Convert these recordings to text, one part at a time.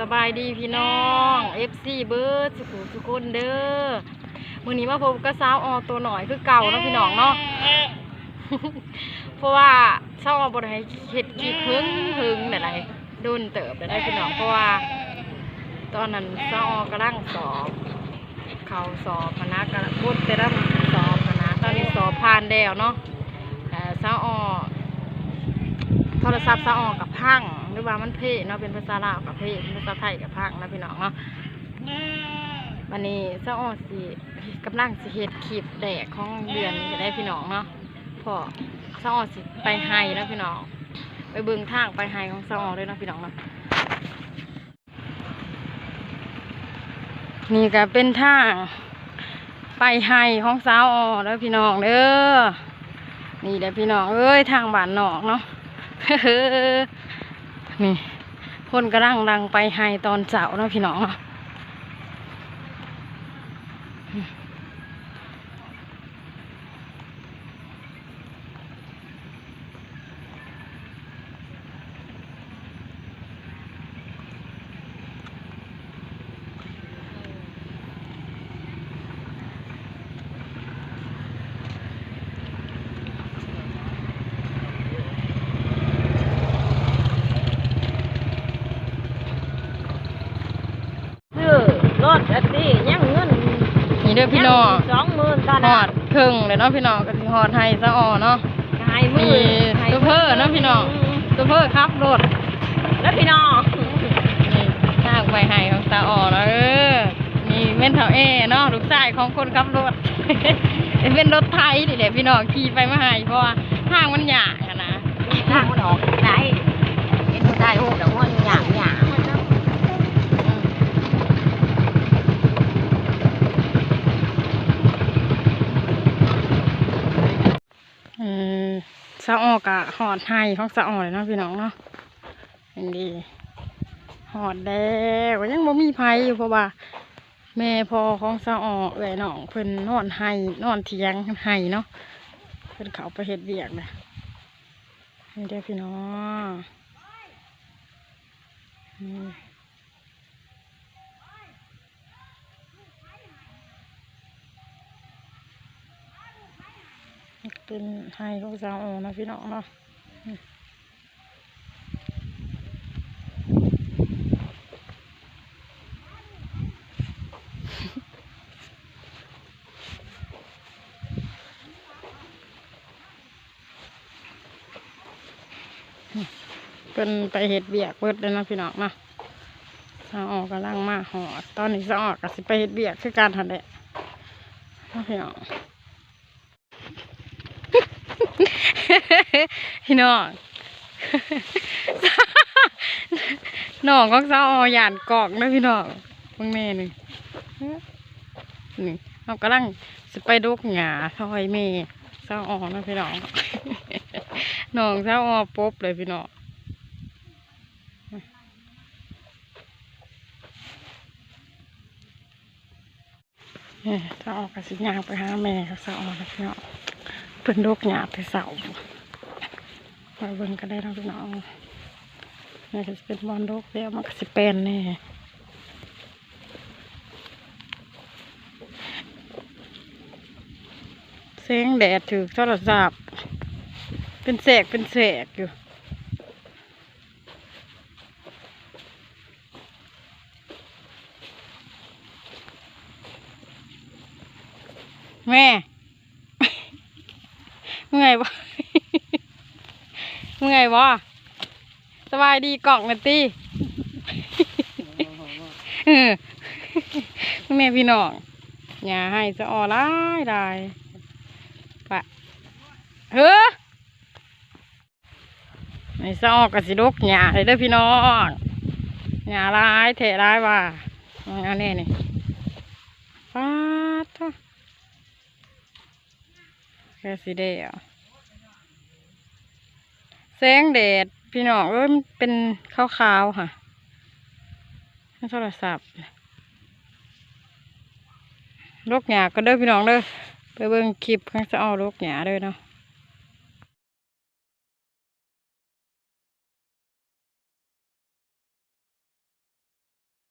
สบายดีพี่น้อง FC เบิร์ดสุขุทุกคนเด้อมื้อนี้มาพบกับสาวออตัวหน่อยคือเก่าเนาะพี่น้องเนาะเพราะว่าสาวออบ่ได้เฮ็ดคลิปเพิ่งพิ่งได้ไรโดนเติบได้พี่น้องเพราะว่า ตอนนั้นสาวออกำลังสอบเขาสอบคณะกระบุตรแต่ละสอบคณะตอนนี้สอบผ่านแล้วเนาะแต่สาวออโทรศัพท์สะออกกับพัง ว่ามันเพเนาะเป็นภาษาลาวกับเพเป็นภาษาไทยกับพังนะพี่น้องเนาะวันนี้สะออสิกำลังสิเฮ็ดคลิปแดกของเดือนจะได้พี่น้องเนาะพอสะออสิไปไฮแล้วพี่น้องไปเบิ่งทางไปไฮของเสะออกด้วยนะพี่น้องเนาะนี่ก็เป็นทางไปไฮของสาวออแล้วพี่น้องเด้อนี่เด้อพี่น้องเอ้ยทางบ้านนอกเนาะ นี่คนกระลังรังไปไฮตอนเสาร์นะพี่น้องเนาะซื้อรถอันนี้ยังเงิน นี่ เด้อพี่น้องสองหมื่นตอนหนั้อดครึ่งเลยเนาะพี่น้องก็สิหอดไฮซะอ่อเนาะ หายมืมีอซูเปอร์เนาะพี่น้อง ซูเปอร์ครับรถแล้วพี่น้องนี่ทางไปไฮของสาวอ่อเนาะเออมีเม่นเถาเอเนาะลูกชายของคนขับรถ เป็นรถไทยนี่แหละพี่น้องขี่ไปมาไฮเพราะว่าทางมันหยาบอะนะ ทางมันออกไหนเห็นคนได้หูแต่ว่าหยาบหยาบ เออ สะออกอะหอดไฮของสะออเลยเนาะพี่น้องเนาะเห็นดีหอดแล้วยังบ่มีไผอยู่เพราะว่า แม่พอของสะออเอ้ยน้องเพิ่นนอนไฮนอนเถียงไฮเนาะเพิ่นเขาไปเฮ็ดเวียกนะนี่เด้อพี่น้องนี่ เป็นไฮของสะออนะพี่น้องเนาะเป็นไปเห็ดเบียกเบิดเลยนะพี่น้องนาะสาวออกกำลังมาหอดตอนนี้สาวออกก็สิไปเห็ดเบียกคือการทันแหละเนาะพี่น้อง พี่น้องน้องของสาออหยานกอกนะพี่น้องเบางแม่นี่นี่เรากำลังสิไปดกหงาทอยแม่สาออนะพี่น้องน้องสาออปุ๊บเลยพี่น้องเอ้ยถ้าออกกสิยางไปหาแม่กับสาวออกนะพี่น้องเพิ่นโรคหยาไปเสา ไปเบิ่งก็ได้เนาะพี่น้องแม่ก็สิเป็นบอลโรคแล้วมันก็สิเป็นแน่แสงแดดถือโทรศัพท์เป็นแสกเป็นแสกอยู่แม่ เมื่อยบ่เมื่อยบ่สบายดีกล่องกันตีเออแม่พี่น้องอย่าให้จะอ่อร้ายได้ปะเฮ้อไอ้ซอกกับสิดกหยาเลยเด้อพี่น้องหยาร้ายเทร้ายว่าอันนี้นี่ฟาดเถอะแค่สีแดง แสงแดด พี่น้องเอ้ยมันเป็นขาวๆค่ะโทรศัพท์โรคหยาก็เด้อพี่น้องเด้อไปเบิ่งคลิปข้างจะเอาโรคหยาเด้อเนาะ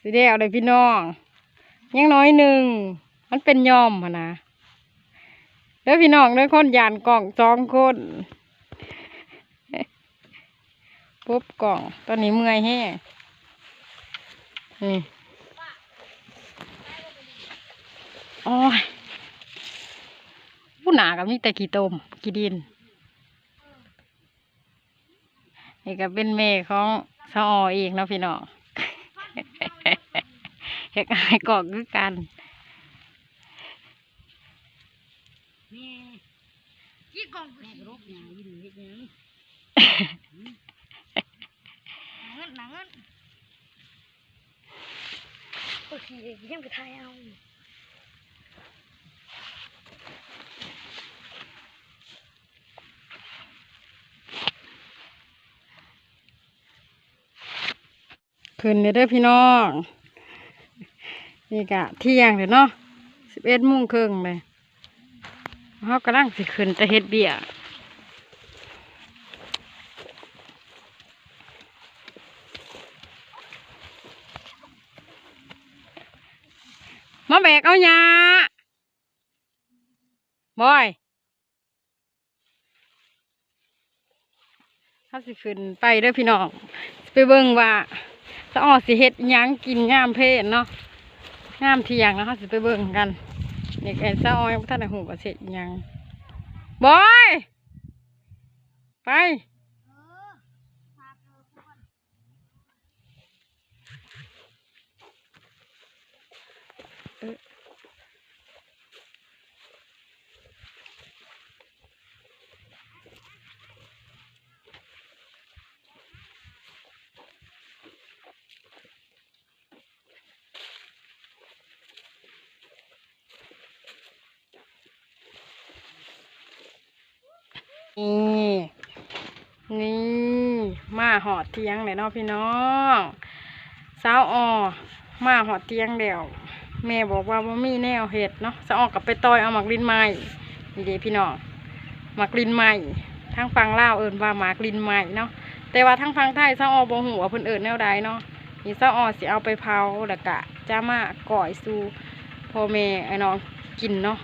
สิได้เลยพี่น้องยังน้อยหนึ่งมันเป็นยอมนะแล้วพี่น้องเด้วยคนยานกล่องสองคน ปุ๊บกล่อง ตอนนี้เมื่อยแห้งนี่โอ้ยผู้หนากับมีแต่กี่ตมกี่ดิน นี่ก็เป็นเมย์ของสออเองเนาะพี่น้องเฮ็ดให้กอกคือกันกี่กองแม่รบหยังยินเฮ็ดหยังเงิ นหนังเงินโอเคยังไปทายเอาขึ้นเด้อพี่น้อง นี่กะเที่ยงเดี๋ยวเนาะสิบเอ็ดโมงครึ่งเลยเขากำลังสิขึ้นจะเฮ็ดเบีย มาแบกเอาหยาบอยเขาสิขึ้นไปเด้อพี่น้อง ไปเบิ่งว่าสะออสิเฮ็ดยังกินงามเพศเนาะงามเที่ยงแล้วเขาสิไปเบิ่งกันนี่ไอ้สะออยังบ่ทันหูว่าสิเฮ็ดหยังบอย ไป นี่นี่มาหอดเตียงเลยเนาะพี่น้องสาวออมาหอดเตียงเดียวแม่บอกว่าบ่มีแนวเห็ดเนาะสาวออกกับไปต่อยเอาหมักลินไม้นี่เด้พี่น้องหมักลินไม้ทั้งฟังเล่าเอิญว่าหมักลินไม้เนาะแต่ว่าทั้งฟังไทยสาวออบ่ฮู้ว่าเพิ่นเอิญแนวใดเนาะนี่สาวออสิเอาไปเผาแล้วก็จะมาก่อยสู่พ่อแม่ไอ้น้องกินเนาะ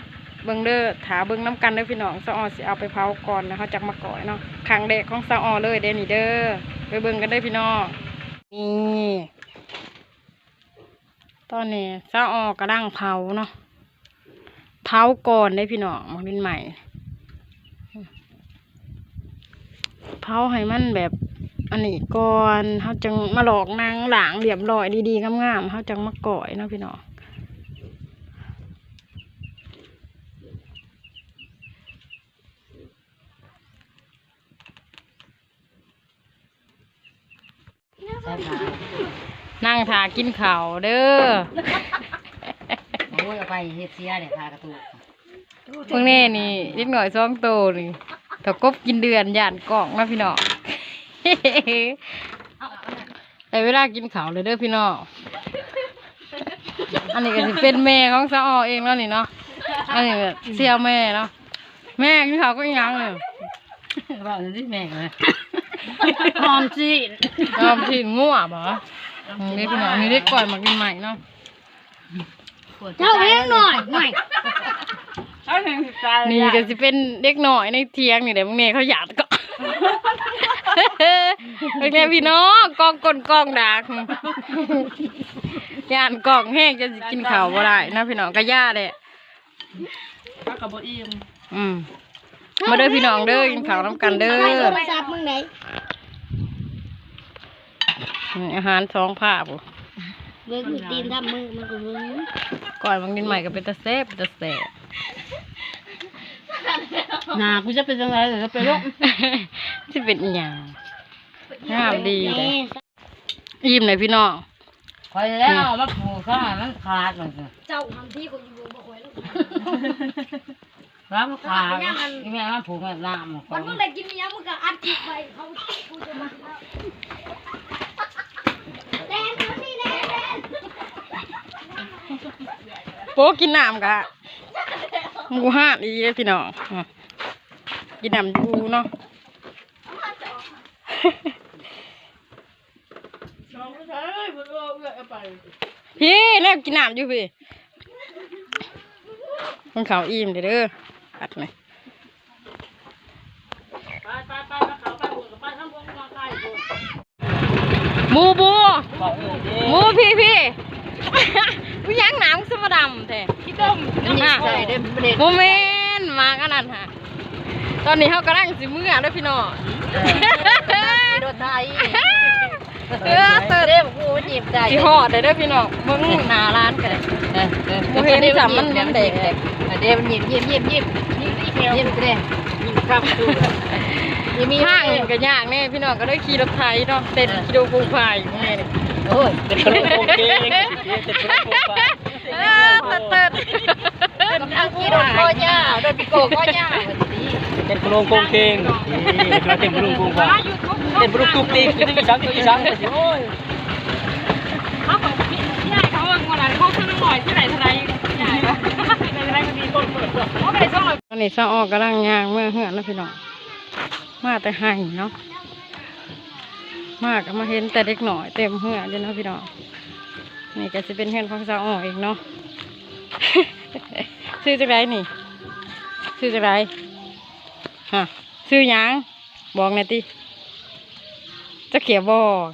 เบิ่งเด้อถาเบิ่งน้ำกันเด้อพี่น้องสะออสิเอาไปเผาก่อนนะเขาจักมาก่อยเนาะครั้งแรกของสะออเลยเดนี่เด้อไปเบิ่งกันเด้อพี่น้องนี่ตอนนี้สะออกระดังเผาเนาะเผาก่อนได้พี่น้องมักดินใหม่เผาให้มันแบบอันนี้ก่อนเขาจังมาหลอกนางหลางเหลี่ยมลอยดีๆงามๆเขาจังมาก่อยเนาะพี่น้อง ใช่ค่ะนั่งทากินข้าวเด้อโอ้ยเอาไปเฮ็ดเสียเนี่ยทากระตุกเพิ่งแน่นี่เล็กหน่อยสองโตนี่ตะกบกินเดือนย่านกล่องนะพี่น้องแต่เวลากินข้าวเลยเด้อพี่น้องอันนี้ก็สิเป็นแม่ของสาวออเองแล้วนี่เนาะอันนี้ก็เสี่ยวแม่เนาะแม่กินข้าวก็อีหยังเลยบอกหน่อยสิแม่เลย หอมจีนยอมถิ่นงัวบ่อืมนี่พี่น้องนี่ได้ก่อยมากินใหม่เนาะเจ้าเลี้ยงหน่อยหน่อยนี่ก็สิเป็นเด็กหน่อยในเทียงนี่แหละมึงเนี่ยเขาอยากก็เป็นไงพี่น้องกองกลกองดักย่านกองแห้งจะสิกินข้าวบ่ได้นะพี่น้องก็ย่าแหละป้ากับบ่อิ่มอืมมาเด้อพี่น้องเด้อกินข้าวน้ำกันเด้อจับมึงไหนนี่ อาหารสองภาพเบิ่งอยู่ตีนทำมือมันก็เบิ่งก่อนบางกินใหม่ก็เป็นตะเซฟเป็นตะแสบหนากูจะเป็นจังไรเดี๋ยวจะไปลงที่เป็นอหย่างงามดีเลยอิ่มเลยพี่น้องคอยแล้วเอามาผูกข้างหลังมันขาดมันสิเจ้าทำที่คนอยู่บ่ค่อยแล้วแล้วมันขาดนี่แม่มันผูกแบบน้ำมันเมื่อไรกินเนี้ยมึงก็อัดคลิปไปเขากูจะมาแดนเขาสิแดนแดน โป๊กินน้ำกะหมูห้าดีเลยพี่น้องกินน้ำดูเนาะพิ่น่าเอาไปไปพี่แนบกินน้ำอยู่พี่มันเขาอิ่มเด้อเด้ออัดไหมไปไปไปมาเขาไปบุญกับไปทั้งพวกมาใกล้บุญหมูบูหมู่ดิหมูพี่พี่ ผู้ยังหนามสมดำแท้พี่ต้มนี่ใส่ได้ประเด็นโมเมนต์มากันนั่นฮะตอนนี้เขากำลังสิเมื่อเด้วยพี่น้องโดนไทยเออเติร์เด้อกูหยิบได้สิหอดเลยเด้อพี่น้องเบิ่งหน้าร้านกันเลยบ่เห็นจ้ะมันมันแดงเด้มันหยิบหยิบหยิบหยิบหยิบหยิบหยิบเด้ครับดูยังมีห้างนี่ก็ยากแน่พี่น้องก็ได้ขี่รถไถเนาะเต้นกิโลฟูพายอยู่แม่นี่ โอ้ยเป็นกระโดดโอเคเป็นกระโดดโอเคเออเติร์ดเอากี่โดนคอย่าโดนปีโก้คอย่าเป็นกระโดดโกงเกงเป็นกระโดดโกงฟ้าเป็นกระโดดตุกติกเป็นอีสังตัวอีสังโอ้ยเขาบอกพี่ยายเขาว่าคนนั้นเขาซื้อหน่อยที่ไหนเท่าไหร่ยายอะไรก็ดีต้นเปิดเขาไปส่งเลยตอนนี้ซาออกกำลังยางเมื่อเหือนนะพี่น้องมาแต่ให้เนาะ มากมาเห็นแต่เด็กหน่อยเต็มเหือเลยนะพี่น้องนี่ก็จะเป็นเหือนของซาออกเองเนาะซื้อจากไรนี่ซื้อจากไรฮะซื้อยังบอกหน่อยติจะเขียบบอก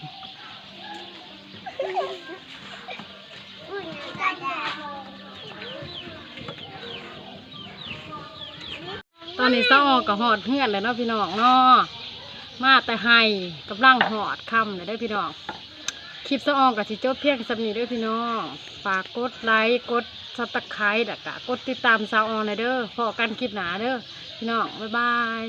ตอนนี้เศร้าออกกับหอดเฮือนเลยเนาะพี่น้องเนาะ มาแต่ให้กับร่างหอดคำเลยได้อพี่น้อง คลิปสะอองกับสิโจ้เพียงสำนีเด้วยพี่น้องฝากกดไลค์กดซับสไครต์แล้วก็กดติดตามสาวออนเลยเด้อพอกันคลิปหนาเด้อพี่น้อง บ๊ายบาย